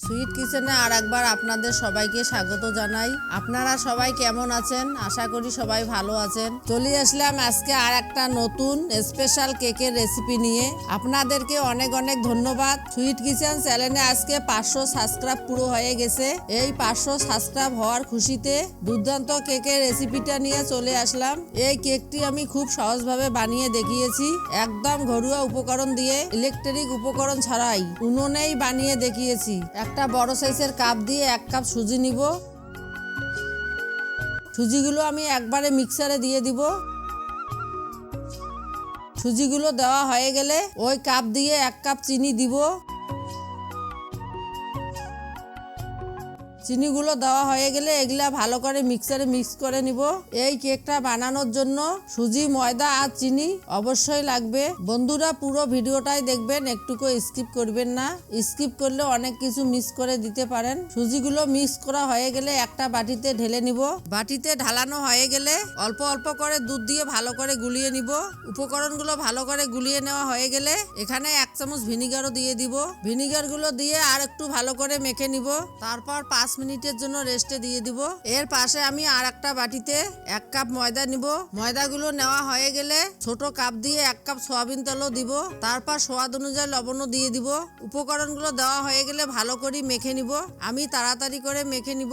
Sweet কিচেনে আর একবার আপনাদের সবাইকে স্বাগত জানাই। আপনারা সবাই কেমন আছেন? আশা করি সবাই ভালো আছেন। চলে আসলাম আজকে আর একটা নতুন স্পেশাল কেকের রেসিপি নিয়ে। আপনাদেরকে অনেক অনেক ধন্যবাদ। সুইট কিচেন চ্যানেলে আজকে পাঁচশো সাবস্ক্রাইব পুরো হয়ে গেছে। এই পাঁচশো সাবস্ক্রাইব হওয়ার খুশিতে দুর্দান্ত কেকের রেসিপিটা নিয়ে চলে আসলাম। এই কেকটি আমি খুব সহজভাবে বানিয়ে দেখিয়েছি। একদম ঘরোয়া উপকরণ দিয়ে ইলেকট্রিক উপকরণ ছাড়াই, উনুনেই বানিয়ে দেখিয়েছি। একটা বড় সাইজের কাপ দিয়ে এক কাপ সুজি নিব। সুজিগুলো আমি একবারে মিক্সারে দিয়ে দিব। সুজিগুলো দেওয়া হয়ে গেলে ওই কাপ দিয়ে এক কাপ চিনি দিব। চিনিগুলো দেওয়া হয়ে গেলে এগুলা ভালো করে মিক্সারে মিক্স করে নিব। এই কেকটা বানানোর জন্য সুজি, ময়দা আর চিনি অবশ্যই লাগবে। বন্ধুরা, পুরো ভিডিওটাই দেখবেন, একটুকু স্কিপ করবেন না। স্কিপ করলে অনেক কিছু মিস করে দিতে পারেন। সুজিগুলো মিক্স করা হয়ে গেলে একটা বাটিতে ঢেলে নিব। বাটিতে ঢালানো হয়ে গেলে অল্প অল্প করে দুধ দিয়ে ভালো করে গুলিয়ে নিব। উপকরণগুলো ভালো করে গুলিয়ে নেওয়া হয়ে গেলে এখানে এক চামচ ভিনিগারও দিয়ে দিব। ভিনিগারগুলো দিয়ে আর একটু ভালো করে মেখে নিব। তারপর পাঁচ মিনিটের জন্য রেস্টে দিয়ে দিব। এর পাশে আমি আর একটা বাটিতে এক কাপ ময়দা নিব। ময়দাগুলো নেওয়া হয়ে গেলে ছোট কাপ দিয়ে এক কাপ সয়াবিন তেলও দিব। তারপর স্বাদ অনুযায়ী লবণও দিয়ে দিব। উপকরণগুলো দেওয়া হয়ে গেলে ভালো করে মেখে নিব। আমি তাড়াতাড়ি করে মেখে নিব।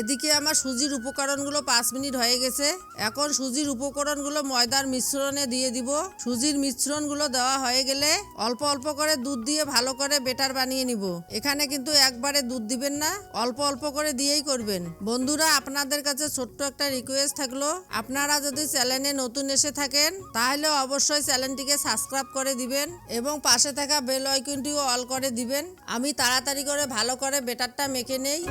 এদিকে আমার সুজির উপকরণগুলো পাঁচ মিনিট হয়ে গেছে। এখন সুজির উপকরণগুলো ময়দার মিশ্রণে দিয়ে দিব। সুজির মিশ্রণগুলো দেওয়া হয়ে গেলে অল্প অল্প করে দুধ দিয়ে ভালো করে বেটার বানিয়ে নিব। এখানে কিন্তু একবারে দুধ দিবেন না, অল্প অল্প করে দিয়েই করবেন। বন্ধুরা, আপনাদের কাছে ছোট্ট একটা রিকোয়েস্ট থাকল। আপনারা যদি চ্যানেলে নতুন এসে থাকেন, তাহলে অবশ্যই চ্যানেলটিকে সাবস্ক্রাইব করে দিবেন এবং পাশে থাকা বেল আইকনটিও অল করে দিবেন। আমি তাড়াতাড়ি করে ভালো করে বেটারটা মেখে নেই।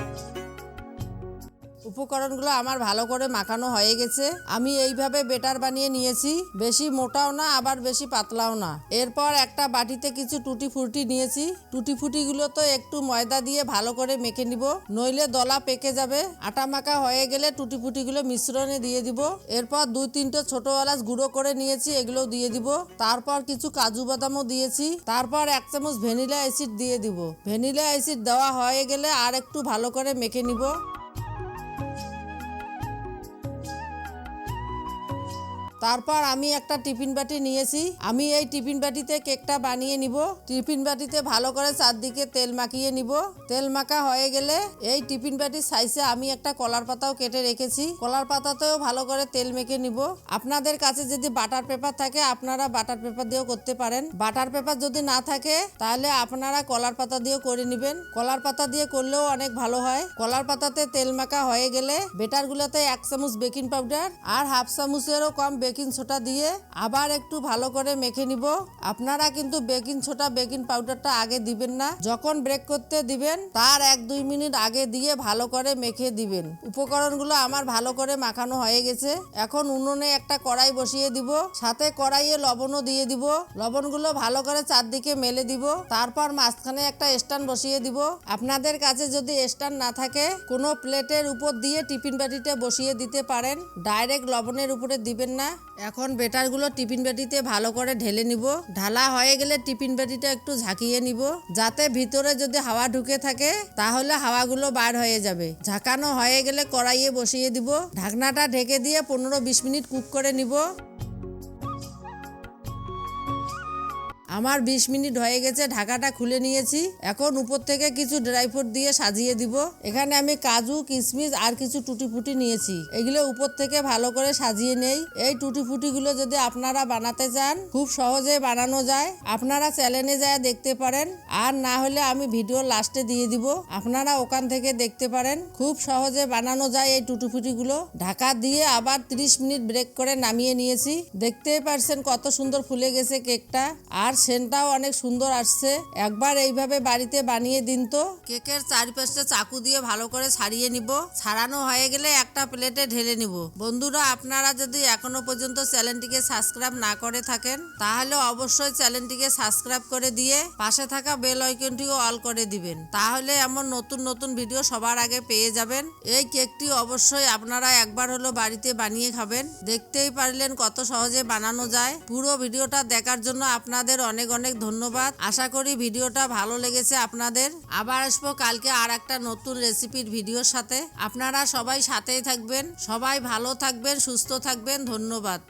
উপকরণগুলো আমার ভালো করে মাখানো হয়ে গেছে। আমি এইভাবে বেটার বানিয়ে নিয়েছি। বেশি মোটাও না, আবার বেশি পাতলাও না। এরপর একটা বাটিতে কিছু টুটি ফুটি নিয়েছি। টুটি ফুটিগুলো তো একটু ময়দা দিয়ে ভালো করে মেখে নিব। নইলে দলা পেকে যাবে। আটা মাখা হয়ে গেলে টুটি ফুটিগুলো মিশ্রণে দিয়ে দিব। এরপর দুই তিনটে ছোট এলাচ গুঁড়ো করে নিয়েছি এগুলো দিয়ে দিব। তারপর কিছু কাজু বাদামও দিয়েছি। তারপর এক চামচ ভ্যানিলা অ্যাসিড দিয়ে দিব। ভ্যানিলা অ্যাসিড দেওয়া হয়ে গেলে আর একটু ভালো করে মেখে নিব। তারপর আমি একটা টিফিন বাটি নিয়েছি। আমি এই টিফিন বাটিতে কেকটা বানিয়ে নিব। টিফিন বাটিতে ভালো করে চারদিকে তেল মাখিয়ে নিব। তেল মাখা হয়ে গেলে এই টিফিন বাটির সাইজে আমি একটা কলার পাতাও কেটে রেখেছি। কলার পাতাতেও ভালো করে তেল মেখে নিব। আপনাদের কাছে যদি বাটার পেপার থাকে, আপনারা বাটার পেপার দিয়েও করতে পারেন। বাটার পেপার যদি না থাকে, তাহলে আপনারা কলার পাতা দিয়েও করে নেবেন। কলার পাতা দিয়ে করলেও অনেক ভালো হয়। কলার পাতাতে তেল মাখা হয়ে গেলে বেটারগুলোতে এক চামচ বেকিং পাউডার আর হাফ চামচেরও কম বেকিং সোডা দিয়ে আবার একটু ভালো করে মেখে নিব। আপনারা কিন্তু বেকিং সোডা, বেকিং পাউডারটা আগে দিবেন না। যখন ব্রেক করতে দিবেন, তার এক দুই মিনিট আগে দিয়ে ভালো করে মেখে দিবেন। উপকরণগুলো আমার ভালো করে মাখানো হয়ে গেছে। এখন উনুনে একটা কড়াই বসিয়ে দিব। সাথে কড়াইয়ে লবণও দিয়ে দিব। লবণগুলো ভালো করে চারদিকে মেলে দিব। তারপর মাঝখানে একটা স্ট্যান্ড বসিয়ে দিব। আপনাদের কাছে যদি স্ট্যান্ড না থাকে, কোনো প্লেটের উপর দিয়ে টিফিন বাটিতে বসিয়ে দিতে পারেন। ডাইরেক্ট লবণের উপরে দিবেন না। এখন বেটারগুলো টিফিন বাটিতে ভালো করে ঢেলে নিব। ঢালা হয়ে গেলে টিফিন বাটিটা একটু ঝাঁকিয়ে নিব। যাতে ভিতরে যদি হাওয়া ঢুকে থাকে, তাহলে হাওয়াগুলো বার হয়ে যাবে। ঝাঁকানো হয়ে গেলে কড়াইয়ে বসিয়ে দিব। ঢাকনাটা ঢেকে দিয়ে পনেরো বিশ মিনিট কুক করে নিব। আমার 20 মিনিট হয়ে গেছে, ঢাকাটা খুলে নিয়েছি। এখন উপর থেকে কিছু ড্রাই ফ্রুট দিয়ে সাজিয়ে দিব। এখানে আমি কাজু কিশমিশ আর কিছু টুটি ফুটি নিয়েছি। এগুলো উপর থেকে ভালো করে সাজিয়ে নেই। এই টুটি ফুটিগুলো যদি আপনারা বানাতে চান, খুব সহজে বানানো যায়। আপনারা চ্যানেলে যায় দেখতে পারেন। আর না হলে আমি ভিডিও লাস্টে দিয়ে দিব। আপনারা ওখান থেকে দেখতে পারেন। খুব সহজে বানানো যায় এই টুটি ফুটিগুলো ঢাকা দিয়ে আবার 30 মিনিট ব্রেক করে নামিয়ে নিয়েছি। দেখতেই পারছেন কত সুন্দর ফুলে গেছে কেকটা। আর সেন্টটাও অনেক সুন্দর আসছে। একবার এইভাবে বাড়িতে বানিয়ে দিন তো। কেকের চারিপাশটা চাকু দিয়ে ভালো করে ছাড়িয়ে নিব। ছাড়ানো হয়ে গেলে একটা প্লেটে ঢেলে নিব। বন্ধুরা, আপনারা যদি এখনও পর্যন্ত চ্যানেলটিকে সাবস্ক্রাইব না করে থাকেন, তাহলে অবশ্যই চ্যানেলটিকে সাবস্ক্রাইব করে দিয়ে পাশে থাকা বেল আইকনটিও অল করে দিবেন। তাহলে এমন নতুন নতুন ভিডিও সবার আগে পেয়ে যাবেন। এই কেকটি অবশ্যই আপনারা একবার হলো বাড়িতে বানিয়ে খাবেন। দেখতেই পারলেন কত সহজে বানানো যায়। পুরো ভিডিওটা দেখার জন্য আপনাদের অনেক অনেক ধন্যবাদ। আশা করি ভিডিওটা ভালো লেগেছে আপনাদের। আবার আসব কালকে আর একটা নতুন রেসিপির ভিডিওর সাথে। আপনারা সবাই সাথেই থাকবেন, সবাই ভালো থাকবেন, সুস্থ থাকবেন, ধন্যবাদ।